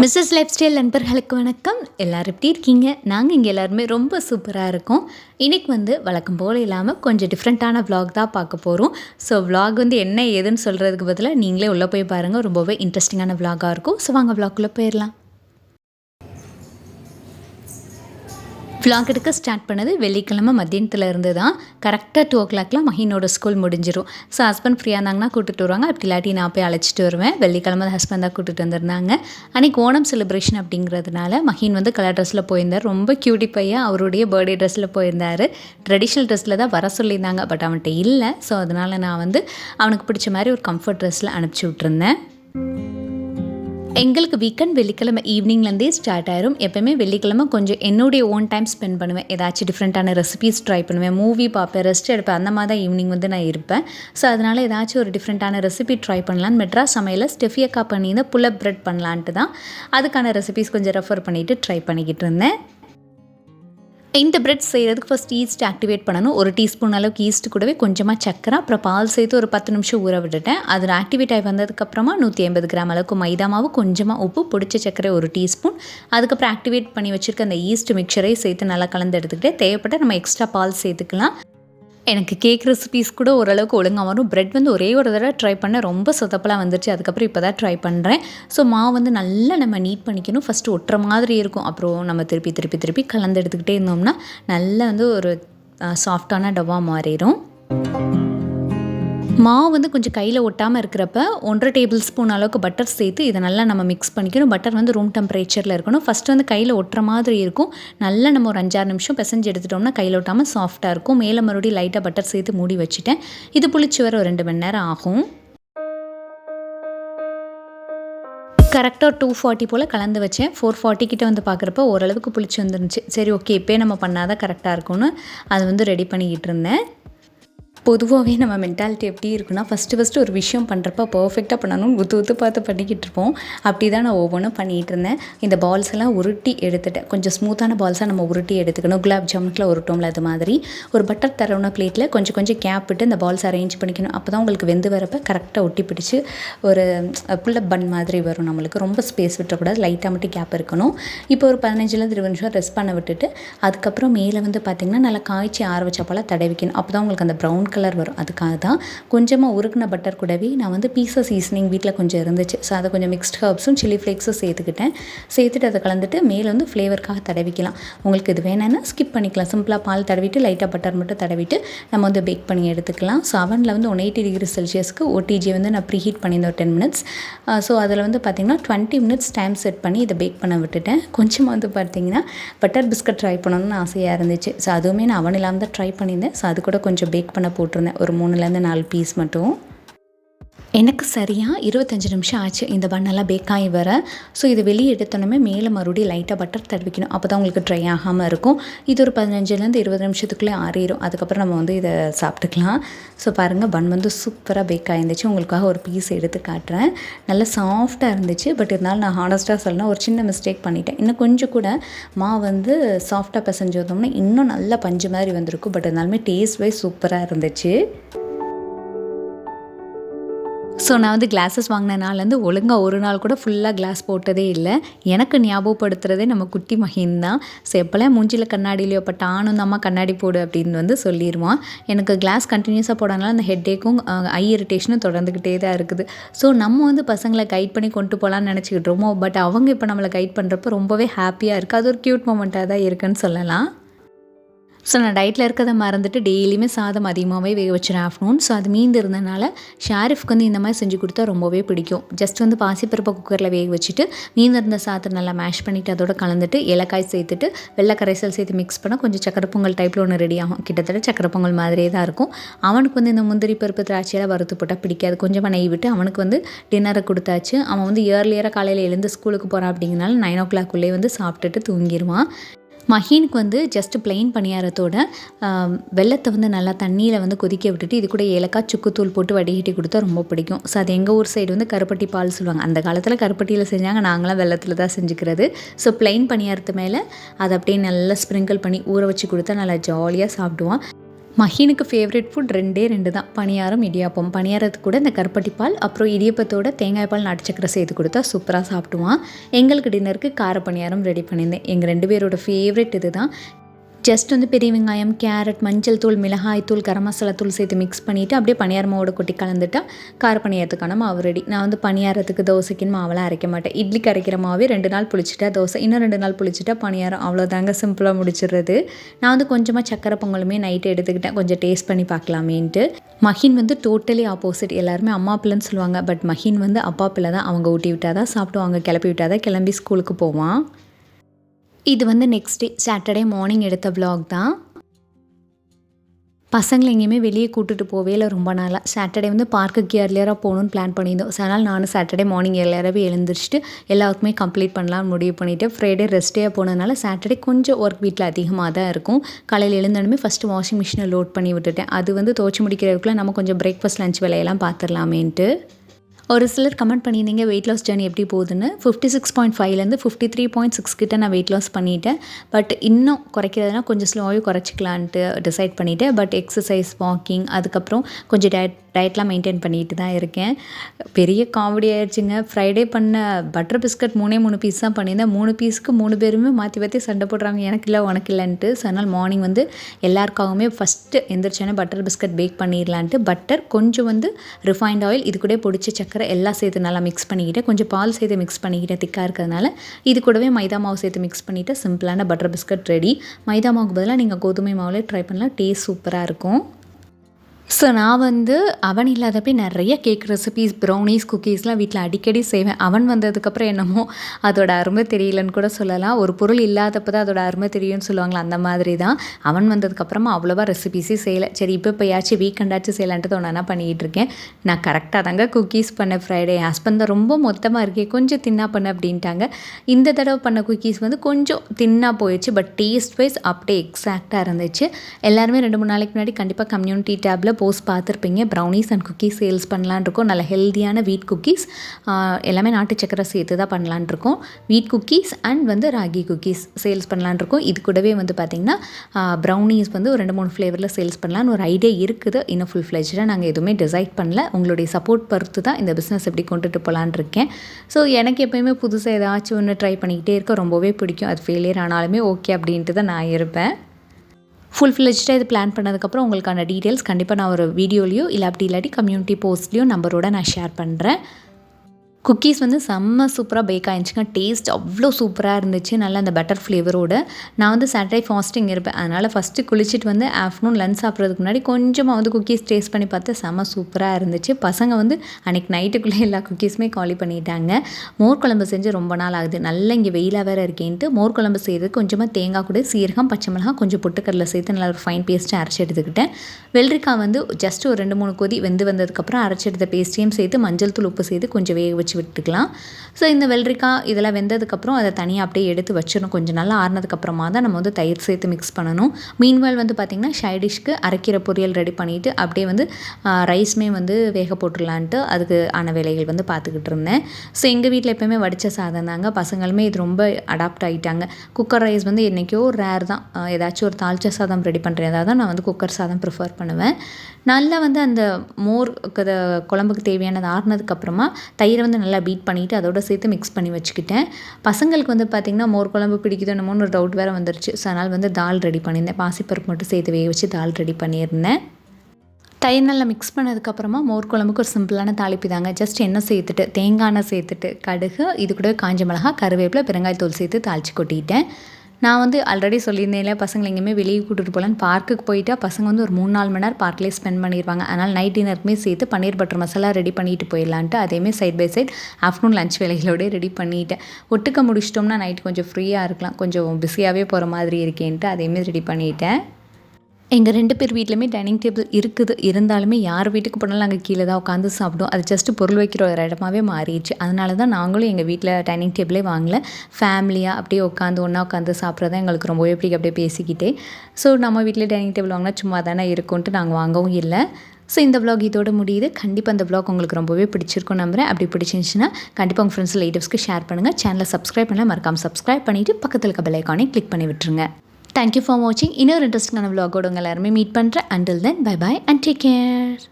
Mrs life style நண்பர்களுக்கு வணக்கம். எல்லோரும் எப்படி இருக்கீங்க? நாங்கள் இங்கே எல்லாருமே ரொம்ப சூப்பராக இருக்கோம். இன்றைக்கி வந்து வழக்கம் போல் இல்லாமல் கொஞ்சம் டிஃப்ரெண்ட்டான வ்ளாக் தான் பார்க்க போகிறோம் ஸோ வ்ளாக் வந்து என்ன ஏதுன்னு சொல்கிறதுக்கு பதிலாக நீங்களே உள்ளே போய் பாருங்கள் ரொம்பவே இன்ட்ரெஸ்டிங்கான vlog-ஆ இருக்கும். ஸோ வாங்க vlog-குள்ளே போயிடலாம். Vlog எடுக்க ஸ்டார்ட் பண்ணது வெள்ளிக்கிழமை மதியத்தில் இருந்து தான் கரெக்டாக டூ ஓ கிளாக்லாம் மஹினோட ஸ்கூல் முடிஞ்சிடும் ஸோ ஹஸ்பண்ட் ஃப்ரீயாக இருந்தாங்கன்னா கூட்டிட்டு வருவாங்க. அப்படி இல்லாட்டி நான் போய் அழைச்சிட்டு வருவேன். வெள்ளிக்கிழமை ஹஸ்பண்ட் தான் கூட்டிட்டு வந்திருந்தாங்க. அன்றைக்கி ஓணம் செலிப்ரேஷன் அப்படிங்கிறதுனால மஹின் வந்து கலர் ட்ரெஸ்ஸில் போயிருந்தார். ரொம்ப க்யூட்டி பையன். அவருடைய பர்த்டே ட்ரெஸ்ஸில் போயிருந்தார். ட்ரெடிஷ்னல் ட்ரெஸ்ஸில் தான் வர சொல்லியிருந்தாங்க. பட் அவன்கிட்ட இல்லை. ஸோ அதனால் நான் வந்து அவனுக்கு பிடிச்ச மாதிரி ஒரு கம்ஃபர்ட் ட்ரெஸ்ஸில் அனுப்பிச்சி விட்ருந்தேன் Mm-hmm. எங்களுக்கு வீக்கெண்ட் வெள்ளிக்கிழமை ஈவினிங்லேருந்தே ஸ்டார்ட் ஆயிரும். எப்போயுமே வெள்ளிக்கிழமை கொஞ்சம் என்னுடைய ஓன் டைம் ஸ்பெண்ட் பண்ணுவேன். ஏதாச்சும் டிஃப்ரெண்ட்டான ரெசிபீஸ் ட்ரை பண்ணுவேன். மூவி பார்ப்பேன் ரெஸ்ட் எடுப்பேன். அந்த மாதிரி தான் ஈவினிங் வந்து நான் இருப்பேன். ஸோ அதனால் ஏதாச்சும் ஒரு டிஃப்ரெண்ட்டான ரெசிபி ட்ரை பண்ணலான்னு மெட்ராஸ் சமையலில் ஸ்டெஃபியக்கா பண்ணியிருந்த புல்லப் பிரெட் பண்ணலான்ட்டு தான் அதுக்கான ரெசிபீஸ் கொஞ்சம் ரெஃபர் பண்ணிவிட்டு ட்ரை பண்ணிக்கிட்டு இருந்தேன். இந்த பிரெட் செய்கிறதுக்கு ஃபஸ்ட் ஈஸ்ட் ஆக்டிவேட் பண்ணணும். ஒரு டீஸ்பூன் அளவுக்கு ஈஸ்ட் கூடவே கொஞ்சமாக சக்கரை அப்புறம் பால் சேர்த்து ஒரு பத்து நிமிஷம் ஊற விட்டுட்டேன். அது ஆக்டிவேட் ஆகி வந்ததுக்கப்புறமா நூற்றி ஐம்பது கிராம் அளவுக்கு மைதா மாவு கொஞ்சமாக உப்பு பிடிச்ச சக்கரை ஒரு டீஸ்பூன் அதுக்கப்புறம் ஆக்டிவேட் பண்ணி வச்சுருக்க அந்த ஈஸ்ட் மிக்சரை சேர்த்து நல்லா கலந்து எடுத்துக்கிட்டே தேவைப்பட்ட நம்ம எக்ஸ்ட்ரா பால் சேர்த்துக்கலாம். எனக்கு கேக் ரெசிபீஸ் கூட ஓரளவுக்கு ஒழுங்காக வரும். ப்ரெட் வந்து ஒரே ஒரு தடவை ட்ரை பண்ண ரொம்ப சொதப்பலாக வந்துருச்சு. அதுக்கப்புறம் இப்போ தான் ட்ரை பண்ணுறேன் ஸோ மாவு வந்து நல்லா நம்ம நீட் பண்ணிக்கணும். ஃபஸ்ட்டு ஒட்டுற மாதிரி இருக்கும். அப்புறம் நம்ம திருப்பி திருப்பி திருப்பி கலந்து எடுத்துக்கிட்டே இருந்தோம்னா நல்லா வந்து ஒரு சாஃப்டான டவா மாறிடும் மாவு வந்து கொஞ்சம் கையில் ஒட்டாமல் இருக்கிறப்ப ஒன்றரை டேபிள் ஸ்பூன் அளவுக்கு பட்டர் சேர்த்து இதை நல்லா நம்ம மிக்ஸ் பண்ணிக்கணும். பட்டர் வந்து ரூம் டெம்பரேச்சரில் இருக்கணும். ஃபஸ்ட்டு வந்து கையில் ஒட்டுற மாதிரி இருக்கும். நல்லா நம்ம ஒரு அஞ்சாறு நிமிஷம் பிசைஞ்சு எடுத்துட்டோம்னா கையில் ஒட்டாமல் சாஃப்டாக இருக்கும். மேலே மறுபடியும் லைட்டாக பட்டர் சேர்த்து மூடி வச்சுட்டேன். இது புளிச்சு வர ஒரு ரெண்டு மணி நேரம் ஆகும். கரெக்டாக டூ ஃபார்ட்டி போல் கலந்து வச்சேன். ஃபோர் ஃபார்ட்டி கிட்டே வந்து பார்க்குறப்ப ஓரளவுக்கு புளிச்சு வந்துருந்துச்சு. சரி ஓகே இப்போயே நம்ம பண்ணாதான் கரெக்டாக இருக்கும்னு அது வந்து ரெடி பண்ணிக்கிட்டு இருந்தேன். பொதுவாகவே நம்ம மென்டாலிட்டி எப்படி இருக்குன்னா ஃபஸ்ட்டு ஃபஸ்ட்டு ஒரு விஷயம் பண்ணுறப்ப பர்ஃபெக்டாக பண்ணணும். உத்து உத்து பார்த்து பண்ணிக்கிட்டு இருப்போம். அப்படி தான் நான் ஒவ்வொன்றும் பண்ணிகிட்டு இருந்தேன். இந்த பால்ஸ் எல்லாம் உருட்டி எடுத்துட்டேன். கொஞ்சம் ஸ்மூத்தான பால்ஸாக நம்ம உருட்டி எடுத்துக்கணும். குலாப் ஜாமுனில் உருட்டோம்ல அது மாதிரி. ஒரு பட்டர் தரவுன பிளேட்டில் கொஞ்சம் கொஞ்சம் கேப் விட்டு இந்த பால்ஸ் அரேஞ்ச் பண்ணிக்கணும். அப்போ தான் உங்களுக்கு வெந்து வரப்போ கரெக்டாக ஒட்டி பிடிச்சி ஒரு புல்லப் பன் மாதிரி வரும் நம்மளுக்கு. ரொம்ப ஸ்பேஸ் விட்டுறக்கூடாது லைட்டாக மட்டும் கேப் இருக்கணும். இப்போ ஒரு பதினஞ்சுலேருந்து இருபது நிமிஷம் ரெஸ்ட் பண்ண விட்டுட்டு அதுக்கப்புறம் மேலே வந்து பார்த்திங்கன்னா நல்லா காய்ச்சி ஆற வச்ச போல் தடவிக்கணும். அப்போ தான் உங்களுக்கு அந்த ப்ரௌன் கலர் வரும். அதுக்காக தான் கொஞ்சமாக உருக்குன பட்டர் கூடவே நான் வந்து பீஸா சீசனிங் வீட்டில் கொஞ்சம் இருந்துச்சு. ஸோ அதை கொஞ்சம் மிக்ஸ்ட் ஹர்ப்ஸும் சில்லி ஃப்ளேக்ஸும் சேர்த்துக்கிட்டேன். சேர்த்துட்டு அதை கலந்துட்டு மேலே வந்து ஃப்ளேவருக்காக தடவிக்கலாம். உங்களுக்கு இது வேணும்னா ஸ்கிப் பண்ணிக்கலாம். சிம்பிளாக பால் தடவிட்டு லைட்டாக பட்டர் மட்டும் தடவிட்டு நம்ம வந்து பேக் பண்ணி எடுத்துக்கலாம். ஸோ அவனில் வந்து ஒன் எயிட்டி டிகிரி செல்சியஸ்க்கு ஓடிஜி வந்து நான் ப்ரீ ஹீட் பண்ணியிருந்தேன் ஒரு டென் மினிட்ஸ் ஸோ அதில் வந்து பார்த்திங்கன்னா டுவெண்ட்டி மினிட்ஸ் டைம் செட் பண்ணி இதை பேக் பண்ண விட்டுட்டேன். கொஞ்சமாக வந்து பார்த்திங்கன்னா பட்டர் பிஸ்கட் ட்ரை பண்ணணும்னு ஆசையாக இருந்துச்சு. ஸோ அதுவுமே நான் அவன் இல்லாமல் தான் ட்ரை பண்ணியிருந்தேன். ஸோ அது கூட கொஞ்சம் பேக் பண்ண போட்டிருந்தேன். ஒரு மூணுலேருந்து நாலு பீஸ் மட்டும். எனக்கு சரியாக இருபத்தஞ்சி நிமிஷம் ஆச்சு இந்த பண்ணெல்லாம் பேக் பேக்காகி வர. ஸோ இது வெளியே எடுத்தோன்னே மேலே மறுபடியும் லைட்டாக பட்டர் தடவிக்கணும். அப்போ தான் உங்களுக்கு ட்ரை ஆகாமல் இருக்கும். இது ஒரு பதினஞ்சுலேருந்து இருபது நிமிஷத்துக்குள்ளே ஆறிடும் அதுக்கப்புறம் நம்ம வந்து இதை சாப்பிட்டுக்கலாம். ஸோ பாருங்கள் பன் வந்து சூப்பராக பேக் ஆகிருந்துச்சு உங்களுக்காக ஒரு பீஸ் எடுத்து காட்டுறேன். நல்லா சாஃப்டாக இருந்துச்சு. பட் இருந்தாலும் நான் ஹானஸ்ட்டாக சொல்லணும் ஒரு சின்ன மிஸ்டேக் பண்ணிட்டேன். இன்னும் கொஞ்சம் கூட மா வந்து சாஃப்டாக பிசைஞ்சு வந்தோம்னா இன்னும் நல்ல பஞ்சு மாதிரி வந்திருக்கும். பட் இருந்தாலுமே டேஸ்ட் வைஸ் சூப்பராக இருந்துச்சு. ஸோ நான் வந்து கிளாஸஸ் வாங்கின நாள்லேருந்து ஒழுங்காக ஒரு நாள் கூட ஃபுல்லாக கிளாஸ் போட்டதே இல்லை. எனக்கு ஞாபகப்படுத்துகிறதே நம்ம குட்டி மகின் தான். ஸோ எப்போல்லாம் மூஞ்சியில் கண்ணாடியிலையோ அப்போ டானும் அம்மா கண்ணாடி போடு அப்படின்னு வந்து சொல்லிடுவான் எனக்கு கிளாஸ் கண்டினியூஸாக போடனால அந்த ஹெட்டேக்கும் ஐ இரிட்டேஷனும் தொடர்ந்துக்கிட்டே தான் இருக்குது. ஸோ நம்ம வந்து பசங்களை கைட் பண்ணி கொண்டு போகலான்னு நினச்சிக்கிட்ருமோ பட் அவங்க இப்போ நம்மளை கைட் பண்ணுறப்ப ரொம்பவே ஹாப்பியாக இருக்குது அது ஒரு க்யூட் மூமெண்ட்டாக தான் இருக்குன்னு சொல்லலாம். ஸோ நான் டயட்டில் இருக்கிறத மறந்துட்டு டெய்லியுமே சாதம் அதிகமாகவே வேக வச்சிடறேன் ஆஃப்டர்நூன் ஸோ அது மீந்து இருந்தனால ஷாரிஃப்க்கு வந்து இந்த மாதிரி செஞ்சு கொடுத்தா ரொம்பவே பிடிக்கும். ஜஸ்ட் வந்து பாசிப்பருப்பை குக்கரில் வேக வச்சுட்டு மீந்து இருந்த சாதத்தை நல்லா மேஷ் பண்ணிவிட்டு அதோட கலந்துட்டு ஏலக்காய் சேர்த்துட்டு வெள்ளை கரைசல் சேர்த்து மிக்ஸ் பண்ணால் கொஞ்சம் சக்கரை பொங்கல் டைப்பில் ஒன்று ரெடி ஆகும். கிட்டத்தட்ட சக்கரை பொங்கல் மாதிரியே தான் இருக்கும். அவனுக்கு வந்து இந்த முந்திரி பருப்பு திராட்சையெல்லாம் வறுத்து போட்டால் பிடிக்காது. கொஞ்சமாக நெய் விட்டு அவனுக்கு வந்து டின்னரை கொடுத்தாச்சு. அவன் வந்து இயர்லியராக காலையில் எழுந்து ஸ்கூலுக்கு போகிறான் அப்படிங்கிறனால நைன் ஓ கிளாக்குள்ளேயே வந்து சாப்பிட்டுட்டு தூங்கிடுவான் மஹீனுக்கு வந்து ஜஸ்ட் பிளெயின் பணியாரத்தோட வெள்ளத்தை வெல்லத்தை வந்து நல்லா தண்ணியில் வந்து கொதிக்க விட்டுட்டு இது கூட ஏலக்காய் சுக்குத்தூள் போட்டு வடிகட்டி கொடுத்தா ரொம்ப பிடிக்கும். ஸோ அது எங்கள் ஊர் சைடு வந்து கருப்பட்டி பால் சொல்லுவாங்க. அந்த காலத்தில் கருப்பட்டியில் செஞ்சாங்க நாங்களாம் வெள்ளத்தில் தான் செஞ்சுக்கிறது. ஸோ பிளெயின் பணியாரத்து மேலே அதை அப்படியே நல்லா ஸ்ப்ரிங்கிள் பண்ணி ஊற வச்சு கொடுத்தா நல்லா ஜாலியாக சாப்பிடுவான். மஹீனுக்கு ஃபேவரட் ஃபுட் ரெண்டே ரெண்டு தான். பணியாரம் இடியாப்பம். பணியாரத்துக்கு கூட இந்த கருப்பட்டி பால் அப்புறம் இடியப்பத்தோட தேங்காய் பால் நாட்டு சேர்த்து கொடுத்தா சூப்பராக சாப்பிடுவான். எங்களுக்கு டின்னருக்கு கார பணியாரம் ரெடி பண்ணியிருந்தேன். எங்கள் ரெண்டு பேரோட ஃபேவரட் இது தான் ஜஸ்ட் வந்து பெரிய வெங்காயம் கேரட் மஞ்சள் தூள் மிளகாய் தூள் கரம் மசாலா தூள் சேர்த்து மிக்ஸ் பண்ணிவிட்டு அப்படியே பணியார் மாவோட கொட்டி கலந்துட்டா கார பணியாரத்துக்கான மாவு ரெடி நான் வந்து பணியாரத்துக்கு தோசைக்குன்னு மாவெல்லாம் அரைக்க மாட்டேன். இட்லிக்கு அரைக்கிற மாவே ரெண்டு நாள் புளிச்சிட்டா தோசை. இன்னும் ரெண்டு நாள் புளிச்சிட்டா பணியாரம். அவ்வளோதாங்க சிம்பிளாக முடிச்சிடுறது. நான் வந்து கொஞ்சமாக சக்கரை பொங்கலுமே நைட்டு எடுத்துக்கிட்டேன். கொஞ்சம் டேஸ்ட் பண்ணி பார்க்கலாமேன்ட்டு. மஹின் வந்து டோட்டலி ஆப்போசிட் எல்லாருமே அம்மா பிள்ளைன்னு சொல்லுவாங்க. பட் மஹின் வந்து அப்பா பிள்ளை தான். அவங்க ஊட்டி விட்டாதான் சாப்பிடுவாங்க. கிளப்பி விட்டாதான் கிளம்பி ஸ்கூலுக்கு போவான். இது வந்து நெக்ஸ்ட் டே சாட்டர்டே மார்னிங் எடுத்த vlog தான். பசங்களை எங்கேயுமே வெளியே கூட்டுட்டு போவே இல்லை ரொம்ப நாளாக சாட்டர்டே வந்து பார்க்குக்கு ஏர்லியராக போகணுன்னு பிளான் பண்ணியிருந்தோம். ஸோ அதனால் நானும் சாட்டர்டே மார்னிங் ஏர்லியராகவே எழுந்திரிச்சிட்டு எல்லாருக்குமே கம்ப்ளீட் பண்ணலாம்னு முடிவு பண்ணிவிட்டு ஃப்ரைடே ரெஸ்டே போனதுனால சாட்டர்டே கொஞ்சம் ஒர்க் வீட்டில் அதிகமாக தான் இருக்கும். காலையில் எழுந்தோடனே ஃபஸ்ட்டு வாஷிங் மிஷினை லோட் பண்ணி விட்டுட்டேன். அது வந்து துவச்சி முடிக்கிறதுக்குள்ளே நம்ம கொஞ்சம் பிரேக்ஃபாஸ்ட் லஞ்ச் வேலையெல்லாம் பார்த்துடலாமேன்ட்டு. ஒரு சிலர் கமெண்ட் பண்ணியிருந்தீங்க வெயிட் லாஸ் ஜர்னி எப்படி போகுதுன்னு. ஃபிஃப்டி சிக்ஸ் பாயிண்ட் ஃபைவ்லேருந்து ஃபிஃப்டி த்ரீ பாயிண்ட் சிக்ஸ் கிட்ட நான் வெயிட் லாஸ் பண்ணிட்டேன். பட் இன்னும் குறைக்கிறதுனா கொஞ்சம் ஸ்லோவாகவே குறைச்சிக்கலான்ட்டு டிசைட் பண்ணிவிட்டேன் பட் எக்ஸசைஸ் வாக்கிங் அதுக்கப்புறம் கொஞ்சம் டயட் டயட்லாம் மெயின்டைன் பண்ணிட்டு தான் இருக்கேன். பெரிய காமெடி ஆயிடுச்சுங்க. ஃப்ரைடே பண்ண பட்டர் பிஸ்கட் மூணே மூணு பீஸ் தான் பண்ணியிருந்தேன். மூணு பீஸ்க்கு மூணு பேருமே மாற்றி மாற்றி சண்டை போடுறாங்க. எனக்கு இல்லை உனக்கு இல்லைன்ட்டு. ஸோ அதனால் மார்னிங் வந்து எல்லாருக்காகவுமே ஃபஸ்ட்டு எந்திரிச்சோன்னே பட்டர் பிஸ்கட் பேக் பண்ணிடலான்ட்டு. பட்டர் கொஞ்சம் வந்து ரிஃபைண்ட் ஆயில் இது கூட பிடிச்ச சக்கரை எல்லாம் சேர்த்து நல்லா மிக்ஸ் பண்ணிக்கிட்டேன். கொஞ்சம் பால் சேர்த்து மிக்ஸ் பண்ணிக்கிட்டேன். திக்காக இருக்கிறதுனால இது கூடவே மைதா மாவு சேர்த்து மிக்ஸ் பண்ணிவிட்டு சிம்பிளான பட்டர் பிஸ்கட் ரெடி மைதா மாவுக்கு பதிலாக நீங்கள் கோதுமை மாவுலேயே ட்ரை பண்ணலாம். டேஸ்ட் சூப்பராக இருக்கும். ஸோ நான் வந்து அவன் இல்லாதப்ப நிறைய கேக் ரெசிபீஸ் ப்ரௌனீஸ் குக்கீஸ்லாம் வீட்டில் அடிக்கடி செய்வேன். அவன் வந்ததுக்கப்புறம் என்னமோ அதோட அருமை தெரியலன்னு கூட சொல்லலாம். ஒரு பொருள் இல்லாதப்போ தான் அதோட அருமை தெரியும்னு சொல்லுவாங்களா அந்த மாதிரி தான். அவன் வந்ததுக்கப்புறமா அவ்வளோவா ரெசிபீஸே செய்யலை. சரி இப்போ இப்போயாச்சும் வீக்கெண்டாச்சும் செய்யலான்ட்டு ஒன்று நான் பண்ணிகிட்டு இருக்கேன். நான் கரெக்டாக தாங்க குக்கீஸ் பண்ணேன் ஃப்ரைடே ஹஸ்பண்ட் தான் ரொம்ப மொத்தமாக இருக்கே கொஞ்சம் தின்னா பண்ண அப்படின்ட்டாங்க. இந்த தடவை பண்ண குக்கீஸ் வந்து கொஞ்சம் தின்னா போயிடுச்சு பட் டேஸ்ட் வைஸ் அப்படியே எக்ஸாக்டாக இருந்துச்சு. எல்லாருமே ரெண்டு மூணு நாளைக்கு முன்னாடி கண்டிப்பாக கம்யூனிட்டி டேப்பில் போஸ்ட் பார்த்துருப்பீங்க. ப்ரௌனிஸ் அண்ட் குக்கீஸ் சேல்ஸ் பண்ணலான் இருக்கோம். நல்ல ஹெல்த்தியான வீட் குக்கீஸ் எல்லாமே நாட்டு சக்கரை சேர்த்து தான் பண்ணலான் இருக்கோம். வீட் குக்கீஸ் அண்ட் வந்து ராகி குக்கீஸ் சேல்ஸ் பண்ணலான் இருக்கோம். இது கூடவே வந்து பார்த்திங்கன்னா ப்ரௌனிஸ் வந்து ஒரு ரெண்டு மூணு ஃப்ளேவரில் சேல்ஸ் பண்ணலான்னு ஒரு ஐடியா இருக்குது. இன்னும் ஃபுல் ஃப்ளெஜ்டாக நாங்கள் எதுவுமே டிசைட் பண்ணல. உங்களுடைய சப்போர்ட் பொறுத்து தான் இந்த பிஸ்னஸ் எப்படி கொண்டுட்டு போகலான் இருக்கேன். ஸோ எனக்கு எப்போயுமே புதுசாக ஏதாச்சும் ஒன்று ட்ரை பண்ணிக்கிட்டே இருக்க ரொம்பவே பிடிக்கும். அது ஃபெயிலியர் ஆனாலுமே ஓகே அப்படின்ட்டு தான் நான் இருப்பேன். ஃபுல் ஃப்ளெஜ்டாக இது பிளான் பண்ணதுக்கப்புறம் உங்களுக்கான டீட்டெயில்ஸ் கண்டிப்பாக நான் ஒரு வீடியோலையோ இல்லை அப்படி இல்லாட்டி கம்யூனிட்டி போஸ்ட்லேயோ நம்பரோட நான் ஷேர் பண்ணுறேன் குக்கீஸ் வந்து செம்ம சூப்பராக பேக் ஆகிடுச்சுங்க டேஸ்ட் அவ்வளோ சூப்பராக இருந்துச்சு. நல்லா அந்த பட்டர் ஃப்ளேவரோட நான் வந்து சாட்டர்டே ஃபாஸ்டிங் இருப்பேன். அதனால் ஃபஸ்ட்டு குளிச்சுட்டு வந்து ஆஃப்டர்நூன் லன்ச் சாப்பிட்றதுக்கு முன்னாடி கொஞ்சமாக வந்து குக்கீஸ் டேஸ்ட் பண்ணி பார்த்து செம்ம சூப்பராக இருந்துச்சு. பசங்க வந்து அன்றைக்கி நைட்டுக்குள்ளே எல்லா குக்கீஸுமே காலி பண்ணிட்டாங்க. மோர் குழம்பு செஞ்சு ரொம்ப நாள் ஆகுது. நல்லா இங்கே வெயிலாக வேறு இருக்கேன்ட்டு மோர் குழம்பு செய்கிறதுக்கு கொஞ்சமாக தேங்காய் கூட சீரகம் பச்சை மிளகாய் கொஞ்சம் பொட்டுக்கடலை சேர்த்து நல்லா ஒரு ஃபைன் பேஸ்ட்டு அரைச்சி எடுத்துக்கிட்டேன். வெள்ளரிக்காய் வந்து ஜஸ்ட் ஒரு ரெண்டு மூணு கொதி வெந்து வந்ததுக்கப்புறம் அரைச்சி எடுத்த பேஸ்ட்டையும் சேர்த்து மஞ்சள் தூள் உப்பு சேர்த்து கொஞ்சம் வேக வச்சு விட்டுக்கலாம். ஸோ இந்த வெள்ளரிக்காய் இதெல்லாம் வெந்ததுக்கப்புறம் அதை தனியாக அப்படியே எடுத்து வச்சிடணும். கொஞ்சம் நல்லா ஆறுனதுக்கப்புறமா தான் நம்ம வந்து தயிர் சேர்த்து மிக்ஸ் பண்ணணும். மீன்வால் வந்து பார்த்திங்கன்னா ஷைடிஷ்க்கு அரைக்கிற பொரியல் ரெடி பண்ணிவிட்டு அப்படியே வந்து ரைஸ்மே வந்து வேக போட்டுடலான்ட்டு அதுக்கு ஆன வேலைகள் வந்து பார்த்துக்கிட்டு இருந்தேன். ஸோ எங்கள் வீட்டில் எப்போயுமே வடித்த சாதம் தாங்க. பசங்களுமே இது ரொம்ப அடாப்ட் ஆகிட்டாங்க குக்கர் ரைஸ் வந்து என்றைக்கோ ரேர் தான். ஏதாச்சும் ஒரு தாழ்ச்ச சாதம் ரெடி பண்ணுறதா தான் நான் வந்து குக்கர் சாதம் ப்ரிஃபர் பண்ணுவேன். நல்லா வந்து அந்த மோர் குழம்புக்கு தேவையானது ஆறுனதுக்கப்புறமா தயிரை வந்து நல்லா பீட் பண்ணிவிட்டு அதோட சேர்த்து மிக்ஸ் பண்ணி வச்சுக்கிட்டேன். பசங்களுக்கு வந்து பார்த்திங்கன்னா மோர் குழம்பு பிடிக்குதோ என்னமோன்னு ஒரு டவுட் வேறு வந்துருச்சு. ஸோ அதனால் வந்து தால் ரெடி பண்ணியிருந்தேன். பாசிப்பருப்பு மட்டும் சேர்த்து வேக வச்சு தால் ரெடி பண்ணியிருந்தேன். தயிர் நல்லா மிக்ஸ் பண்ணதுக்கப்புறமா மோர் குழம்புக்கு ஒரு சிம்பிளான தாளிப்பு தாங்க. ஜஸ்ட் எண்ணெய் சேர்த்துட்டு தேங்காய் எண்ணெய் சேர்த்துட்டு கடுகு இது கூட காஞ்ச மிளகா கருவேப்பிலை பெருங்காயத்தூள் சேர்த்து தாளித்து கொட்டிட்டேன் நான் வந்து ஆல்ரெடி சொல்லியிருந்தேன்ல பசங்களை எங்கேயுமே வெளியே கூட்டிட்டு போகலான்னு பார்க்குக்கு போயிட்டா பசங்க வந்து ஒரு மூணு நாலு மணி நேரம் பார்க்லேயே ஸ்பெண்ட் பண்ணிடுவாங்க அதனால் நைட் டின்னருக்குமே சேர்த்து பன்னீர் பட்டர் மசாலா ரெடி பண்ணிட்டு போயிடலான்ட்டு அதேமே side by side afternoon lunch வேலைகளோடய ready பண்ணிட்டேன். ஒட்டுக்க முடிச்சிட்டோம்னா நைட் கொஞ்சம் ஃப்ரீயாக இருக்கலாம். கொஞ்சம் பிஸியாகவே போகிற மாதிரி இருக்கேன்ட்டு அதேமாரி ரெடி பண்ணிட்டேன். எங்கள் ரெண்டு பேர் வீட்லையுமே டைனிங் டேபிள் இருக்குது. இருந்தாலுமே யார் வீட்டுக்கு போனாலும் நாங்கள் கீழே தான் உட்காந்து சாப்பிடுவோம். அது ஜஸ்ட் பொருள் வைக்கிற ஒரு இடமாவே மாறிடுச்சு. அதனால தான் நாங்களும் எங்கள் வீட்டில் டைனிங் டேபிளே வாங்கல. ஃபேமிலியாக அப்படியே உட்காந்து ஒன்றா உட்காந்து சாப்பிட்றதா எங்களுக்கு ரொம்பவே பிடிக்கும். அப்படியே பேசிக்கிட்டே. ஸோ நம்ம வீட்டில் டைனிங் டேபிள் வாங்கினா சும்மா தானே இருக்கும்ன்ட்டு நாங்கள் வாங்கவும் இல்லை. ஸோ இந்த ப்ளாக் இதோட முடியுது. கண்டிப்பாக இந்த ப்ளாக் உங்களுக்கு ரொம்பவே பிடிச்சிருக்கும் நம்புறேன். அப்படி பிடிச்சிருந்துச்சுன்னா கண்டிப்பாக உங்கள் ஃப்ரெண்ட்ஸ் ரிலேட்டிவ்ஸ்க்கு ஷேர் பண்ணுங்கள் சேனலை சப்ஸ்கிரைப் பண்ணலாம் மறக்காமல் சப்ஸ்கிரைப் பண்ணிவிட்டு பக்கத்தில் இருக்க பெல் ஐக்கானே கிளிக் பண்ணி விட்டுருங்க. தேங்க்யூ ஃபார் வாட்சிங் இன்னொரு இன்ட்ரெஸ்டிங்கான விலாகோட உங்கள் எல்லாருமே மீட் பண்ணுறேன் until then bye bye and take care